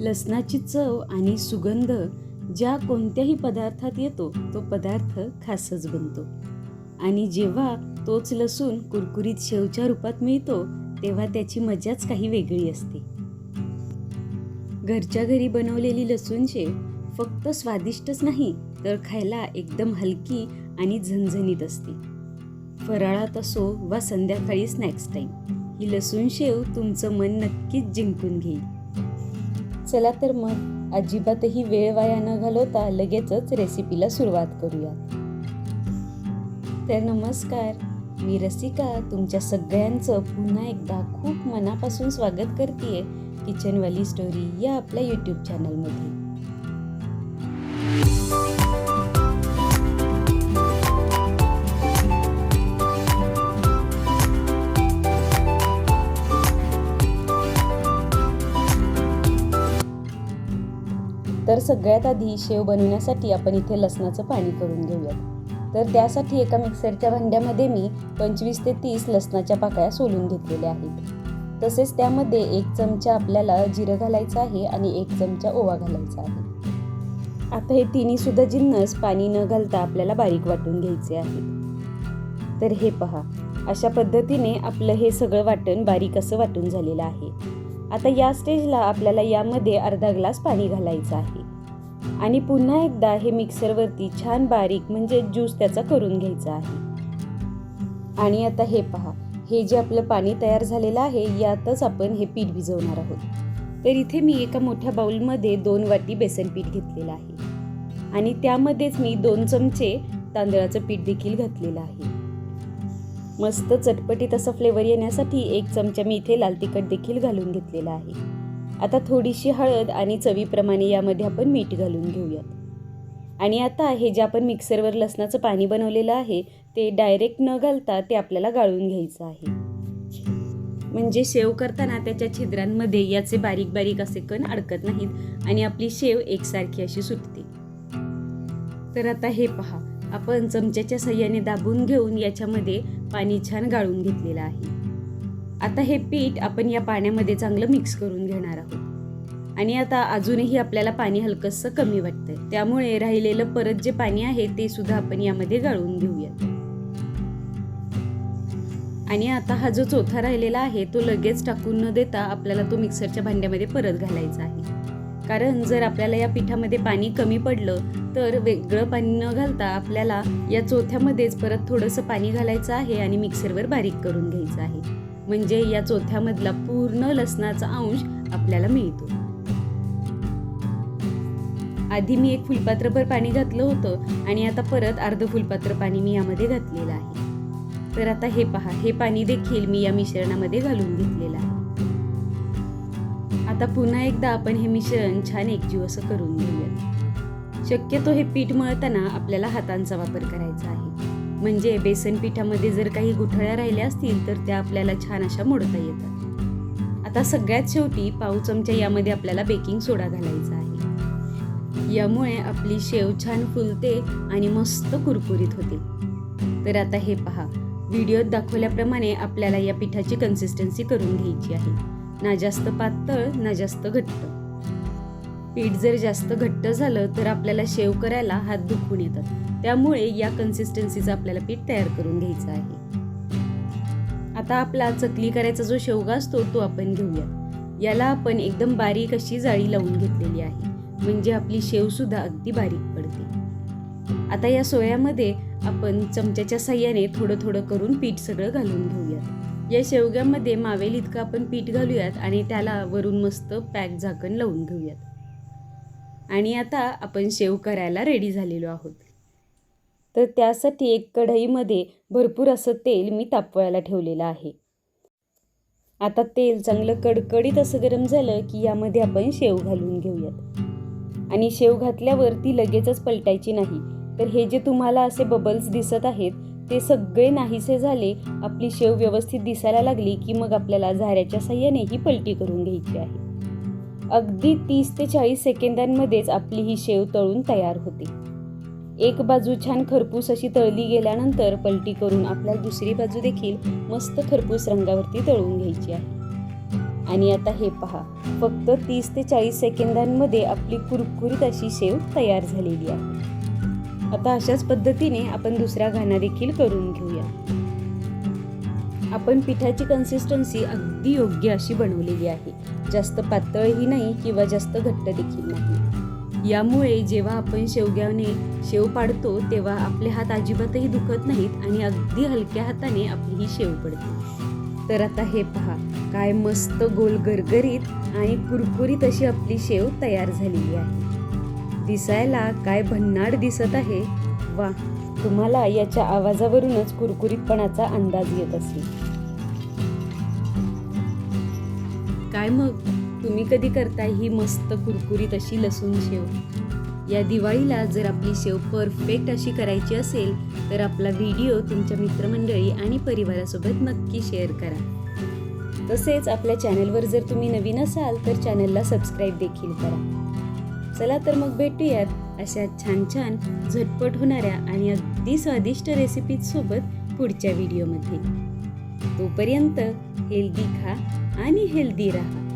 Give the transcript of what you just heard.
लसणाची चव आणि सुगंध ज्या कोणत्याही पदार्थात येतो तो पदार्थ खासच बनतो. आणि जेव्हा तोच लसूण कुरकुरीत शेवच्या रूपात मिळतो तेव्हा त्याची मजाच काही वेगळी असते. घरच्या घरी बनवलेली लसूण शेव फक्त स्वादिष्टच नाही तर खायला एकदम हलकी आणि झणझणीत असते. फराळात असो वा संध्याकाळी स्नॅक्स टाईम ही लसूण शेव तुमचं मन नक्कीच जिंकून घेईल. चला तर मग. अजिबातही वेळ वाया न घालवता लगेचच रेसिपीला सुरुवात करूयात तर नमस्कार. मी रसिका तुमच्या सगळ्यांचं पुन्हा एकदा खूप मनापासून स्वागत करते किचनवाली स्टोरी या आपल्या यूट्यूब चॅनलमध्ये तर सगळ्यात आधी शेव बनवण्यासाठी आपण इथे लसणाचं पाणी करून घेऊयात. तर त्यासाठी एका मिक्सरच्या भांड्यामध्ये मी पंचवीस ते तीस लसणाच्या पाकळ्या सोलून घेतलेल्या आहेत. तसेच त्यामध्ये एक चमचा आपल्याला जिरं घालायचं आहे आणि एक चमचा ओवा घालायचा आहे. आता हे तिन्ही सुद्धा जिन्नस पाणी न घालता आपल्याला बारीक वाटून घ्यायचे आहेत तर हे पहा अशा पद्धतीने आपलं हे सगळं वाटण बारीक असं वाटून झालेलं आहे. आता या स्टेजला आपल्याला यामध्ये अर्धा ग्लास पाणी घालायचं आहे. आणि पुन्हा एकदा हे मिक्सरवरती छान बारीक म्हणजे ज्यूस त्याचा करून घ्यायचा आहे. आणि आता हे पहा हे जे आपलं पाणी तयार झालेलं आहे यातच आपण हे पीठ भिजवणार आहोत. तर इथे मी एका मोठ्या बाउलमध्ये दोन वाटी बेसन पीठ घेतलेलं आहे. आणि त्यामध्येच मी दोन चमचे तांदळाचं पीठ देखील घातलेलं आहे. मस्त चटपटीत असा फ्लेवर येण्यासाठी एक चमचा मी इथे लाल तिखट देखील घालून घेतलेला आहे. आता थोडीशी हळद आणि चवीप्रमाणे यामध्ये आपण मीठ घालून घेऊयात. आणि आता हे जे आपण मिक्सरवर लसणाचं पाणी बनवलेलं आहे ते डायरेक्ट न घालता ते आपल्याला गाळून घ्यायचं आहे. म्हणजे शेव करताना त्याच्या छिद्रांमध्ये याचे बारीक बारीक असे कण अडकत नाहीत आणि आपली शेव एकसारखी अशी सुटते. तर आता हे पहा आपण चमच्याच्या सहाय्याने दाबून घेऊन याच्यामध्ये पाणी छान गाळून घेतलेलं आहे. आता हे पीठ आपण या पाण्यामध्ये चांगलं मिक्स करून घेणार आहोत. आणि आता अजूनही आपल्याला पाणी हलकंसं कमी वाटतंय. त्यामुळे राहिलेलं परत जे पाणी आहे ते सुद्धा आपण यामध्ये गाळून घेऊयात. आणि आता हा जो चौथा राहिलेला आहे तो लगेच टाकून न देता आपल्याला तो मिक्सरच्या भांड्यामध्ये परत घालायचा आहे. कारण जर आपल्याला या पिठामध्ये पाणी कमी पडलं तर वेगळं पाणी न घालता आपल्याला या चौथ्यामध्येच परत थोडंसं पाणी घालायचं आहे आणि मिक्सरवर बारीक करून घ्यायचं आहे. म्हणजे या चोथ्यामधला पूर्ण लसणाचा अंश आपल्याला मिळतो. आधी मी एक फुलपात्रभर पाणी घातलं होतं आणि आता परत अर्ध फुलपात्र पाणी मी यामध्ये घातलेलं आहे. तर आता हे पहा हे पाणी देखील मी या मिश्रणामध्ये घालून घेतलेलं आहे. आता पुन्हा एकदा आपण हे मिश्रण छान एकजीव असं करून घेऊया शक्यतो हे पीठ मळताना आपल्याला हातांचा वापर करायचा आहे. म्हणजे बेसन पिठामध्ये जर काही गुठळ्या राहिल्या असतील तर त्या आपल्याला छान अशा मोडता येतात. आता सगळ्यात शेवटी पाव चमचा यामध्ये आपल्याला बेकिंग सोडा घालायचा आहे. यामुळे आपली शेव छान फुलते आणि मस्त कुरकुरीत होते. तर आता हे पहा व्हिडिओत दाखवल्याप्रमाणे आपल्याला या पिठाची कन्सिस्टन्सी करून घ्यायची आहे. ना जास्त पातळ ना जास्त घट्ट. पीठ जर जास्त घट्ट झालं तर आपल्याला शेव करायला हात दुखून येतात. त्यामुळे या कन्सिस्टन्सीचं आपल्याला पीठ तयार करून घ्यायचं आहे. आता आपला चकली करायचा जो शेवगा असतो तो आपण घेऊया. याला आपण एकदम बारीक अशी जाळी लावून घेतलेली आहे. म्हणजे आपली शेवसुद्धा अगदी बारीक पडते. आता या सोयामध्ये आपण चमच्याच्या साह्याने थोडं थोडं करून पीठ सगळं घालून घेऊयात. या शेवग्यामध्ये मावेल इतकं आपण पीठ घालूयात आणि त्याला वरून मस्त पॅक झाकण लावून घेऊयात. आणि आता आपण शेव करायला रेडी झालेलो आहोत. तर त्यासाठी एक कढईमध्ये भरपूर असं तेल मी तापवायला ठेवलेलं आहे. आता तेल चांगलं कडकडीत असं गरम झालं की यामध्ये आपण शेव घालून घेऊयात. आणि शेव घातल्यावर ती लगेचच पलटायची नाही. तर हे जे तुम्हाला असे बबल्स दिसत आहेत ते सगळे नाहीसे झाले आपली शेव व्यवस्थित दिसायला लागली की मग आपल्याला झाऱ्याच्या साह्याने ही पलटी करून घ्यायची आहे. अगदी तीस ते चाळीस सेकंदांमध्येच आपली ही शेव तळून तयार होते. एक बाजू छान खरपूस अशी तळली गेल्यानंतर पलटी करून आपल्याला दुसरी बाजू देखील मस्त खरपूस रंगावरती तळून घ्यायची आहे. आणि आता हे पहा फक्त तीस ते चाळीस सेकंदांमध्ये आपली कुरकुरीत अशी शेव तयार झालेली आहे. आता अशाच पद्धतीने आपण दुसरा घाणा देखील करून आपण पिठाची कन्सिस्टन्सी अगदी योग्य अशी बनवलेली आहे. जास्त पातळही नाही किंवा जास्त घट्ट देखील नाही. यामुळे जेव्हा आपण शेवग्याने शेव पाडतो तेव्हा आपले हात अजिबातही दुखत नाहीत आणि अगदी हलक्या हाताने आपली ही शेव पडते. तर आता हे पहा काय मस्त गोल गरगरीत आणि कुरकुरीत अशी आपली शेव तयार झालेली आहे. दिसायला काय भन्नाट दिसत आहे. वा तुम्हाला याच्या आवाजावरूनच कुरकुरीतपणाचा अंदाज येत असेल. काय मग? तुम्ही कधी करताय ही मस्त कुरकुरीत अशी लसूण शेव? या दिवाळीला जर आपली शेव परफेक्ट अशी करायची असेल तर आपला व्हिडिओ तुमच्या मित्रमंडळी आणि परिवारासोबत नक्की शेअर करा. तसेच आपल्या चॅनलवर जर तुम्ही नवीन असाल तर चॅनलला सबस्क्राईब देखील करा. चला तर मग भेटूयात. अशा छान छान झटपट होणाऱ्या आणि अगदी स्वादिष्ट रेसिपीजसोबत पुढच्या व्हिडिओमध्ये तोपर्यंत हेल्दी खा आणि हेल्दी राहा.